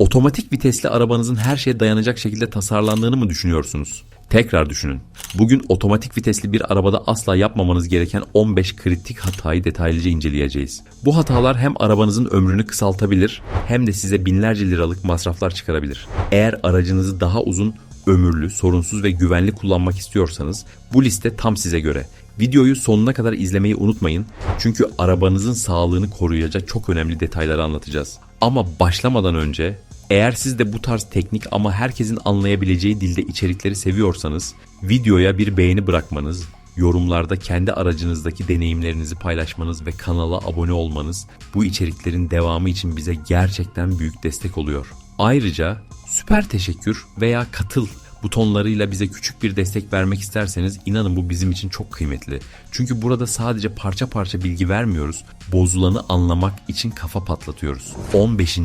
Otomatik vitesli arabanızın her şeye dayanacak şekilde tasarlandığını mı düşünüyorsunuz? Tekrar düşünün. Bugün otomatik vitesli bir arabada asla yapmamanız gereken 15 kritik hatayı detaylıca inceleyeceğiz. Bu hatalar hem arabanızın ömrünü kısaltabilir hem de size binlerce liralık masraflar çıkarabilir. Eğer aracınızı daha uzun, ömürlü, sorunsuz ve güvenli kullanmak istiyorsanız bu liste tam size göre. Videoyu sonuna kadar izlemeyi unutmayın. Çünkü arabanızın sağlığını koruyacak çok önemli detayları anlatacağız. Ama başlamadan önce eğer siz de bu tarz teknik ama herkesin anlayabileceği dilde içerikleri seviyorsanız videoya bir beğeni bırakmanız, yorumlarda kendi aracınızdaki deneyimlerinizi paylaşmanız ve kanala abone olmanız bu içeriklerin devamı için bize gerçekten büyük destek oluyor. Ayrıca süper teşekkür veya katıl butonlarıyla bize küçük bir destek vermek isterseniz inanın bu bizim için çok kıymetli. Çünkü burada sadece parça parça bilgi vermiyoruz, bozulanı anlamak için kafa patlatıyoruz. 15.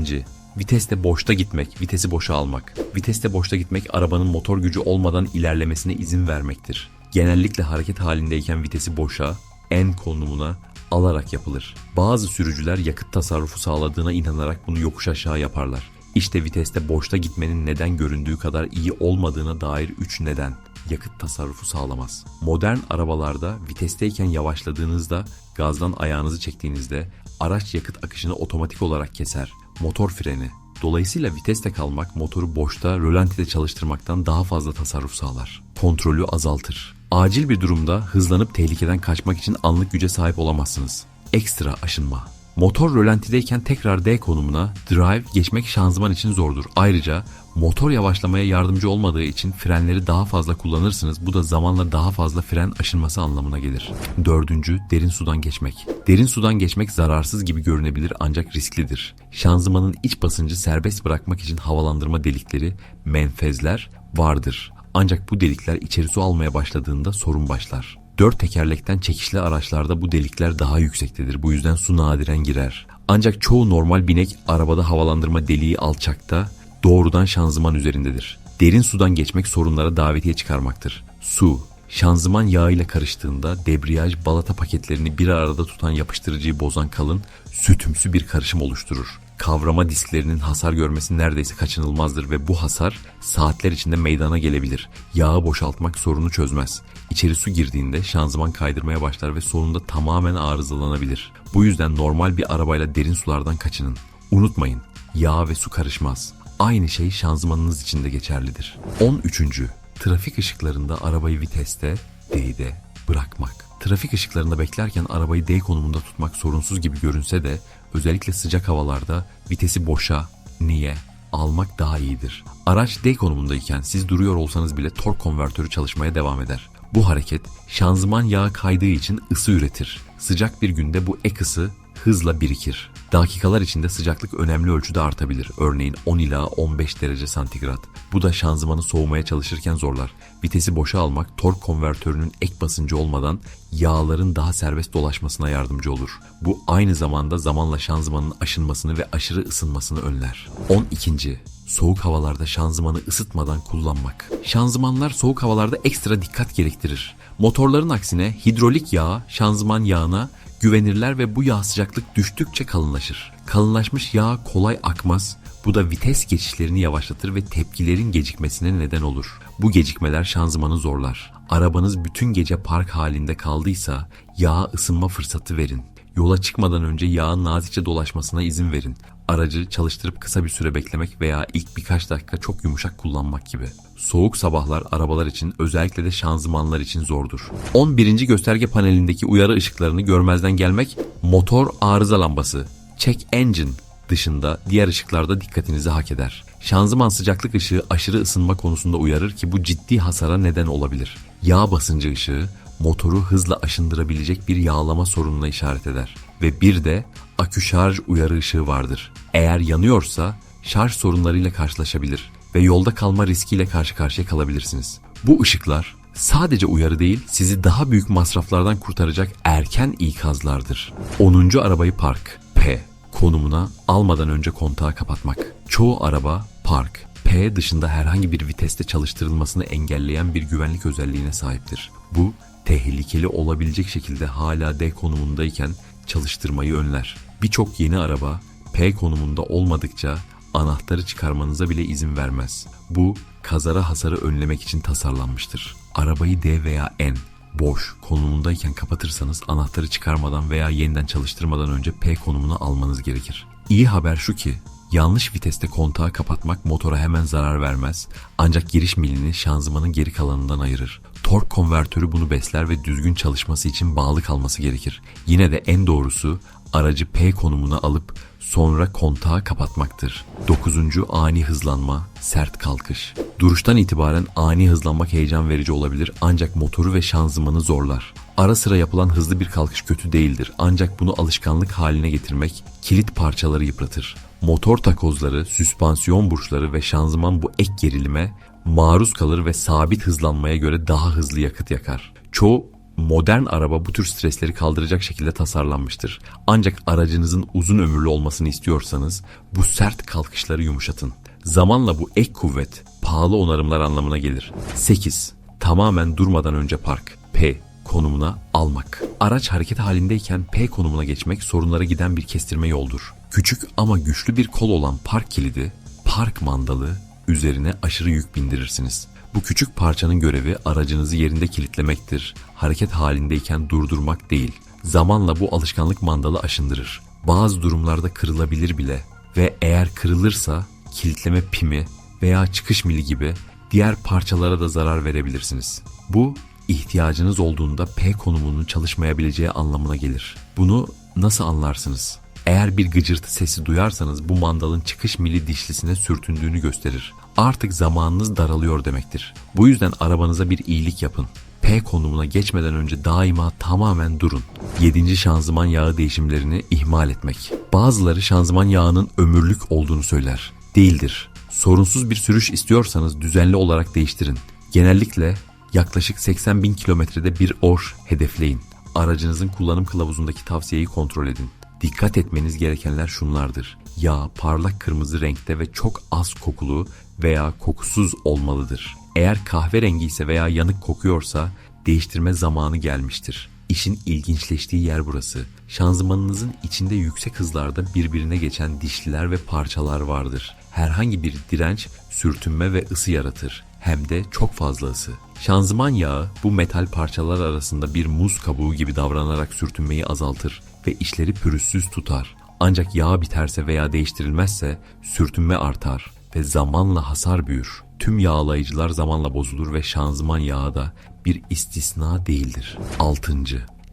Viteste boşta gitmek, vitesi boşa almak. Viteste boşta gitmek arabanın motor gücü olmadan ilerlemesine izin vermektir. Genellikle hareket halindeyken vitesi boşa, en konumuna alarak yapılır. Bazı sürücüler yakıt tasarrufu sağladığına inanarak bunu yokuş aşağı yaparlar. İşte viteste boşta gitmenin neden göründüğü kadar iyi olmadığına dair 3 neden yakıt tasarrufu sağlamaz. Modern arabalarda vitesteyken yavaşladığınızda, gazdan ayağınızı çektiğinizde araç yakıt akışını otomatik olarak keser. Motor freni. Dolayısıyla viteste kalmak motoru boşta, rölantide çalıştırmaktan daha fazla tasarruf sağlar. Kontrolü azaltır. Acil bir durumda hızlanıp tehlikeden kaçmak için anlık güce sahip olamazsınız. Ekstra aşınma. Motor rölantideyken tekrar D konumuna drive geçmek şanzıman için zordur. Ayrıca motor yavaşlamaya yardımcı olmadığı için frenleri daha fazla kullanırsınız. Bu da zamanla daha fazla fren aşınması anlamına gelir. Dördüncü, derin sudan geçmek. Derin sudan geçmek zararsız gibi görünebilir ancak risklidir. Şanzımanın iç basıncı serbest bırakmak için havalandırma delikleri, menfezler vardır. Ancak bu delikler içeri su almaya başladığında sorun başlar. Dört tekerlekten çekişli araçlarda bu delikler daha yüksektedir. Bu yüzden su nadiren girer. Ancak çoğu normal binek arabada havalandırma deliği alçakta doğrudan şanzıman üzerindedir. Derin sudan geçmek sorunlara davetiye çıkarmaktır. Su, şanzıman yağıyla karıştığında debriyaj balata paketlerini bir arada tutan yapıştırıcıyı bozan kalın, sütümsü bir karışım oluşturur. Kavrama disklerinin hasar görmesi neredeyse kaçınılmazdır ve bu hasar saatler içinde meydana gelebilir. Yağı boşaltmak sorunu çözmez. İçeri su girdiğinde şanzıman kaydırmaya başlar ve sonunda tamamen arızalanabilir. Bu yüzden normal bir arabayla derin sulardan kaçının. Unutmayın, yağ ve su karışmaz. Aynı şey şanzımanınız için de geçerlidir. 13. Trafik ışıklarında arabayı viteste, D'de bırakmak. Trafik ışıklarında beklerken arabayı D konumunda tutmak sorunsuz gibi görünse de özellikle sıcak havalarda vitesi boşa, niye, almak daha iyidir. Araç D konumundayken siz duruyor olsanız bile tork konvertörü çalışmaya devam eder. Bu hareket şanzıman yağı kaydığı için ısı üretir. Sıcak bir günde bu ek ısı hızla birikir. Dakikalar içinde sıcaklık önemli ölçüde artabilir. Örneğin 10 ila 15 derece santigrat. Bu da şanzımanı soğumaya çalışırken zorlar. Vitesi boşa almak tork konvertörünün ek basıncı olmadan yağların daha serbest dolaşmasına yardımcı olur. Bu aynı zamanda zamanla şanzımanın aşınmasını ve aşırı ısınmasını önler. 12. Soğuk havalarda şanzımanı ısıtmadan kullanmak. Şanzımanlar soğuk havalarda ekstra dikkat gerektirir. Motorların aksine hidrolik yağ şanzıman yağına güvenirler ve bu yağ sıcaklık düştükçe kalınlaşır. Kalınlaşmış yağ kolay akmaz. Bu da vites geçişlerini yavaşlatır ve tepkilerin gecikmesine neden olur. Bu gecikmeler şanzımanı zorlar. Arabanız bütün gece park halinde kaldıysa yağa ısınma fırsatı verin. Yola çıkmadan önce yağın nazikçe dolaşmasına izin verin. Aracı çalıştırıp kısa bir süre beklemek veya ilk birkaç dakika çok yumuşak kullanmak gibi. Soğuk sabahlar arabalar için özellikle de şanzımanlar için zordur. 11. gösterge panelindeki uyarı ışıklarını görmezden gelmek motor arıza lambası, check engine dışında diğer ışıklarda dikkatinizi hak eder. Şanzıman sıcaklık ışığı aşırı ısınma konusunda uyarır ki bu ciddi hasara neden olabilir. Yağ basıncı ışığı motoru hızla aşındırabilecek bir yağlama sorununa işaret eder. Ve bir de akü şarj uyarı ışığı vardır. Eğer yanıyorsa şarj sorunlarıyla karşılaşabilir ve yolda kalma riskiyle karşı karşıya kalabilirsiniz. Bu ışıklar sadece uyarı değil, sizi daha büyük masraflardan kurtaracak erken ikazlardır. 10. arabayı park. P. Konumuna almadan önce kontağı kapatmak. Çoğu araba park, P dışında herhangi bir viteste çalıştırılmasını engelleyen bir güvenlik özelliğine sahiptir. Bu tehlikeli olabilecek şekilde hala D konumundayken çalıştırmayı önler. Birçok yeni araba P konumunda olmadıkça anahtarı çıkarmanıza bile izin vermez. Bu kazara hasarı önlemek için tasarlanmıştır. Arabayı D veya N boş konumundayken kapatırsanız anahtarı çıkarmadan veya yeniden çalıştırmadan önce P konumuna almanız gerekir. İyi haber şu ki yanlış viteste kontağı kapatmak motora hemen zarar vermez ancak giriş milini şanzımanın geri kalanından ayırır. Tork konvertörü bunu besler ve düzgün çalışması için bağlı kalması gerekir. Yine de en doğrusu aracı P konumuna alıp sonra kontağı kapatmaktır. 9. ani hızlanma, sert kalkış. Duruştan itibaren ani hızlanmak heyecan verici olabilir ancak motoru ve şanzımanı zorlar. Ara sıra yapılan hızlı bir kalkış kötü değildir ancak bunu alışkanlık haline getirmek kilit parçaları yıpratır. Motor takozları, süspansiyon burçları ve şanzıman bu ek gerilime maruz kalır ve sabit hızlanmaya göre daha hızlı yakıt yakar. Çoğu modern araba bu tür stresleri kaldıracak şekilde tasarlanmıştır. Ancak aracınızın uzun ömürlü olmasını istiyorsanız bu sert kalkışları yumuşatın. Zamanla bu ek kuvvet pahalı onarımlar anlamına gelir. 8. Tamamen durmadan önce park. P konumuna almak. Araç hareket halindeyken P konumuna geçmek sorunlara giden bir kestirme yoldur. Küçük ama güçlü bir kol olan park kilidi, park mandalı üzerine aşırı yük bindirirsiniz. Bu küçük parçanın görevi aracınızı yerinde kilitlemektir. Hareket halindeyken durdurmak değil. Zamanla bu alışkanlık mandalı aşındırır. Bazı durumlarda kırılabilir bile ve eğer kırılırsa kilitleme pimi veya çıkış mili gibi diğer parçalara da zarar verebilirsiniz. Bu ihtiyacınız olduğunda P konumunun çalışmayabileceği anlamına gelir. Bunu nasıl anlarsınız? Eğer bir gıcırtı sesi duyarsanız bu mandalın çıkış mili dişlisine sürtündüğünü gösterir. Artık zamanınız daralıyor demektir. Bu yüzden arabanıza bir iyilik yapın. P konumuna geçmeden önce daima tamamen durun. 7. şanzıman yağı değişimlerini ihmal etmek. Bazıları şanzıman yağının ömürlük olduğunu söyler. Değildir. Sorunsuz bir sürüş istiyorsanız düzenli olarak değiştirin. Genellikle yaklaşık 80 bin kilometrede bir OR hedefleyin. Aracınızın kullanım kılavuzundaki tavsiyeyi kontrol edin. Dikkat etmeniz gerekenler şunlardır. Yağ parlak kırmızı renkte ve çok az kokulu veya kokusuz olmalıdır. Eğer kahverengi ise veya yanık kokuyorsa değiştirme zamanı gelmiştir. İşin ilginçleştiği yer burası. Şanzımanınızın içinde yüksek hızlarda birbirine geçen dişliler ve parçalar vardır. Herhangi bir direnç, sürtünme ve ısı yaratır. Hem de çok fazla ısı. Şanzıman yağı bu metal parçalar arasında bir muz kabuğu gibi davranarak sürtünmeyi azaltır ve işleri pürüzsüz tutar. Ancak yağ biterse veya değiştirilmezse sürtünme artar ve zamanla hasar büyür. Tüm yağlayıcılar zamanla bozulur ve şanzıman yağı da bir istisna değildir. 6.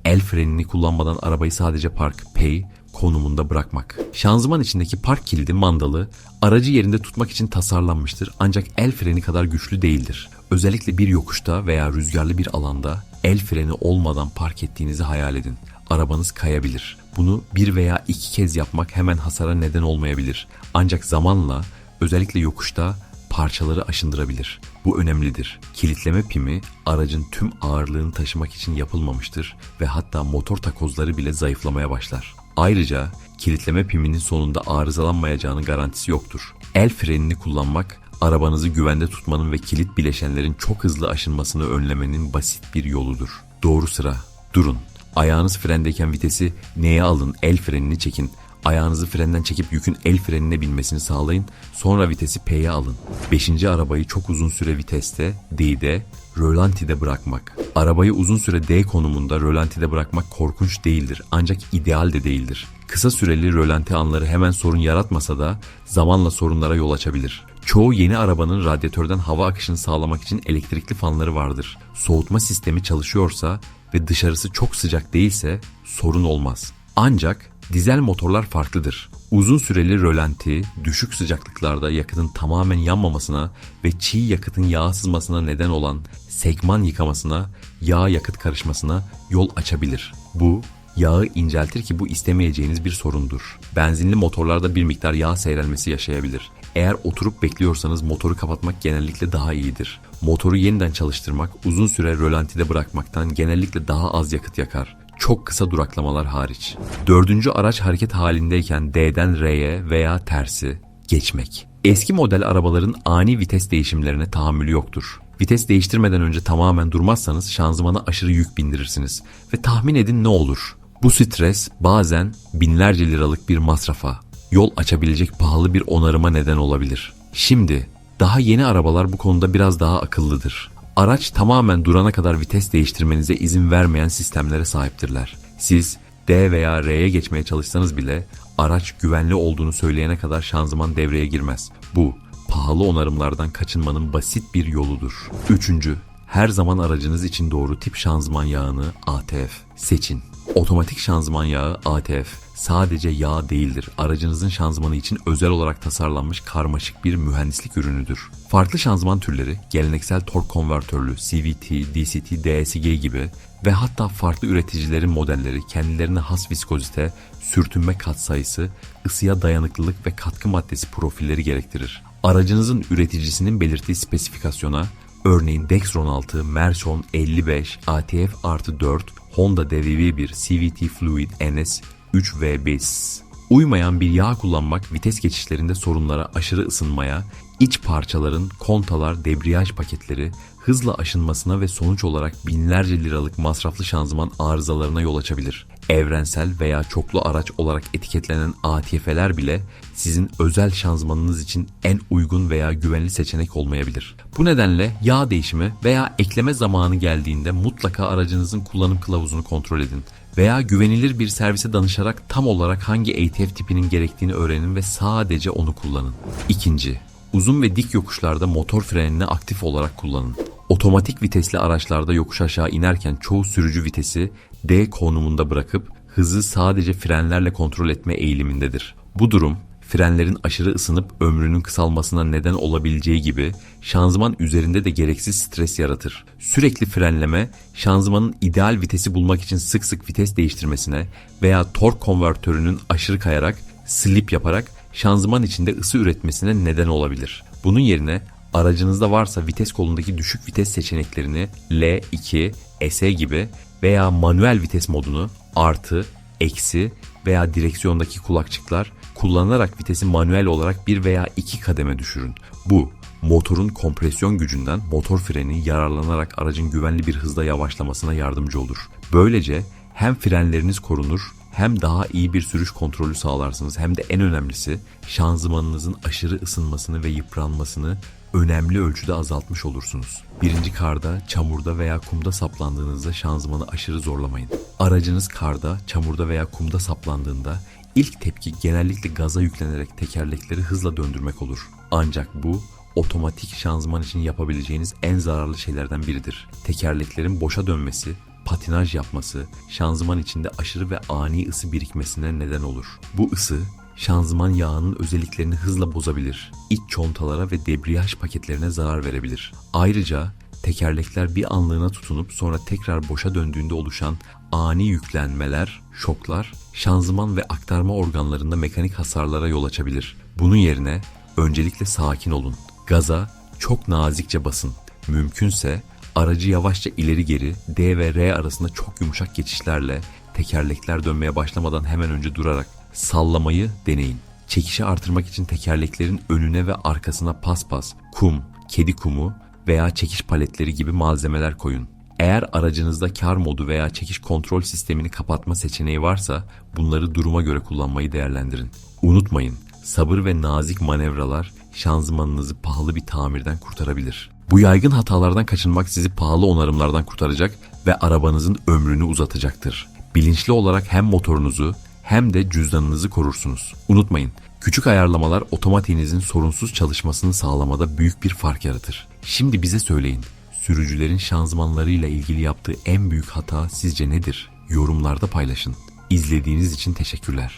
El frenini kullanmadan arabayı sadece park, pay konumunda bırakmak. Şanzıman içindeki park kilidi mandalı aracı yerinde tutmak için tasarlanmıştır ancak el freni kadar güçlü değildir. Özellikle bir yokuşta veya rüzgarlı bir alanda el freni olmadan park ettiğinizi hayal edin. Arabanız kayabilir. Bunu bir veya iki kez yapmak hemen hasara neden olmayabilir. Ancak zamanla özellikle yokuşta parçaları aşındırabilir. Bu önemlidir. Kilitleme pimi aracın tüm ağırlığını taşımak için yapılmamıştır ve hatta motor takozları bile zayıflamaya başlar. Ayrıca kilitleme piminin sonunda arızalanmayacağının garantisi yoktur. El frenini kullanmak arabanızı güvende tutmanın ve kilit bileşenlerin çok hızlı aşınmasını önlemenin basit bir yoludur. Doğru sıra. Durun. Ayağınız frendeyken vitesi neye alın, el frenini çekin. Ayağınızı frenden çekip yükün el frenine binmesini sağlayın. Sonra vitesi P'ye alın. Beşinci arabayı çok uzun süre viteste, D'de, rölantide bırakmak. Arabayı uzun süre D konumunda rölantide bırakmak korkunç değildir ancak ideal de değildir. Kısa süreli rölanti anları hemen sorun yaratmasa da zamanla sorunlara yol açabilir. Çoğu yeni arabanın radyatörden hava akışını sağlamak için elektrikli fanları vardır. Soğutma sistemi çalışıyorsa ve dışarısı çok sıcak değilse sorun olmaz. Ancak dizel motorlar farklıdır. Uzun süreli rölanti, düşük sıcaklıklarda yakıtın tamamen yanmamasına ve çiğ yakıtın yağa sızmasına neden olan segman yıkamasına, yağ yakıt karışmasına yol açabilir. Bu yağı inceltir ki bu istemeyeceğiniz bir sorundur. Benzinli motorlarda bir miktar yağ seyrelmesi yaşayabilir. Eğer oturup bekliyorsanız motoru kapatmak genellikle daha iyidir. Motoru yeniden çalıştırmak uzun süre rölantide bırakmaktan genellikle daha az yakıt yakar. Çok kısa duraklamalar hariç. Dördüncü araç hareket halindeyken D'den R'ye veya tersi geçmek. Eski model arabaların ani vites değişimlerine tahammülü yoktur. Vites değiştirmeden önce tamamen durmazsanız şanzımana aşırı yük bindirirsiniz ve tahmin edin ne olur? Bu stres bazen binlerce liralık bir masrafa, yol açabilecek pahalı bir onarıma neden olabilir. Şimdi daha yeni arabalar bu konuda biraz daha akıllıdır. Araç tamamen durana kadar vites değiştirmenize izin vermeyen sistemlere sahiptirler. Siz D veya R'ye geçmeye çalışsanız bile araç güvenli olduğunu söyleyene kadar şanzıman devreye girmez. Bu pahalı onarımlardan kaçınmanın basit bir yoludur. Üçüncü, her zaman aracınız için doğru tip şanzıman yağını ATF seçin. Otomatik şanzıman yağı ATF sadece yağ değildir. Aracınızın şanzımanı için özel olarak tasarlanmış karmaşık bir mühendislik ürünüdür. Farklı şanzıman türleri, geleneksel tork konvertörlü, CVT, DCT, DSG gibi ve hatta farklı üreticilerin modelleri kendilerine has viskozite, sürtünme katsayısı, ısıya dayanıklılık ve katkı maddesi profilleri gerektirir. Aracınızın üreticisinin belirttiği spesifikasyona, örneğin Dexron 6, Merson 55, ATF artı 4, Honda DVV1, CVT Fluid NS 3V5. Uymayan bir yağ kullanmak vites geçişlerinde sorunlara aşırı ısınmaya, iç parçaların, kontalar, debriyaj paketleri hızla aşınmasına ve sonuç olarak binlerce liralık masraflı şanzıman arızalarına yol açabilir. Evrensel veya çoklu araç olarak etiketlenen ATF'ler bile sizin özel şanzımanınız için en uygun veya güvenli seçenek olmayabilir. Bu nedenle yağ değişimi veya ekleme zamanı geldiğinde mutlaka aracınızın kullanım kılavuzunu kontrol edin veya güvenilir bir servise danışarak tam olarak hangi ATF tipinin gerektiğini öğrenin ve sadece onu kullanın. İkinci, uzun ve dik yokuşlarda motor frenini aktif olarak kullanın. Otomatik vitesli araçlarda yokuş aşağı inerken çoğu sürücü vitesi D konumunda bırakıp hızı sadece frenlerle kontrol etme eğilimindedir. Bu durum frenlerin aşırı ısınıp ömrünün kısalmasına neden olabileceği gibi şanzıman üzerinde de gereksiz stres yaratır. Sürekli frenleme şanzımanın ideal vitesi bulmak için sık sık vites değiştirmesine veya tork konvertörünün aşırı kayarak, slip yaparak şanzıman içinde ısı üretmesine neden olabilir. Bunun yerine aracınızda varsa vites kolundaki düşük vites seçeneklerini L2, SE gibi veya manuel vites modunu artı, eksi veya direksiyondaki kulakçıklar kullanarak vitesi manuel olarak bir veya iki kademe düşürün. Bu motorun kompresyon gücünden motor freni yararlanarak aracın güvenli bir hızda yavaşlamasına yardımcı olur. Böylece hem frenleriniz korunur hem daha iyi bir sürüş kontrolü sağlarsınız hem de en önemlisi şanzımanınızın aşırı ısınmasını ve yıpranmasını önemli ölçüde azaltmış olursunuz. Birinci karda, çamurda veya kumda saplandığınızda şanzımanı aşırı zorlamayın. Aracınız karda, çamurda veya kumda saplandığında ilk tepki genellikle gaza yüklenerek tekerlekleri hızla döndürmek olur. Ancak bu otomatik şanzıman için yapabileceğiniz en zararlı şeylerden biridir. Tekerleklerin boşa dönmesi, patinaj yapması, şanzıman içinde aşırı ve ani ısı birikmesine neden olur. Bu ısı şanzıman yağının özelliklerini hızla bozabilir. İç çontalara ve debriyaj paketlerine zarar verebilir. Ayrıca tekerlekler bir anlığına tutunup sonra tekrar boşa döndüğünde oluşan ani yüklenmeler, şoklar, şanzıman ve aktarma organlarında mekanik hasarlara yol açabilir. Bunun yerine öncelikle sakin olun. Gaza çok nazikçe basın. Mümkünse aracı yavaşça ileri geri D ve R arasında çok yumuşak geçişlerle tekerlekler dönmeye başlamadan hemen önce durarak sallamayı deneyin. Çekişi artırmak için tekerleklerin önüne ve arkasına paspas, kum, kedi kumu veya çekiş paletleri gibi malzemeler koyun. Eğer aracınızda kar modu veya çekiş kontrol sistemini kapatma seçeneği varsa bunları duruma göre kullanmayı değerlendirin. Unutmayın, sabır ve nazik manevralar şanzımanınızı pahalı bir tamirden kurtarabilir. Bu yaygın hatalardan kaçınmak sizi pahalı onarımlardan kurtaracak ve arabanızın ömrünü uzatacaktır. Bilinçli olarak hem motorunuzu hem de cüzdanınızı korursunuz. Unutmayın, küçük ayarlamalar otomatiğinizin sorunsuz çalışmasını sağlamada büyük bir fark yaratır. Şimdi bize söyleyin, sürücülerin şanzımanlarıyla ilgili yaptığı en büyük hata sizce nedir? Yorumlarda paylaşın. İzlediğiniz için teşekkürler.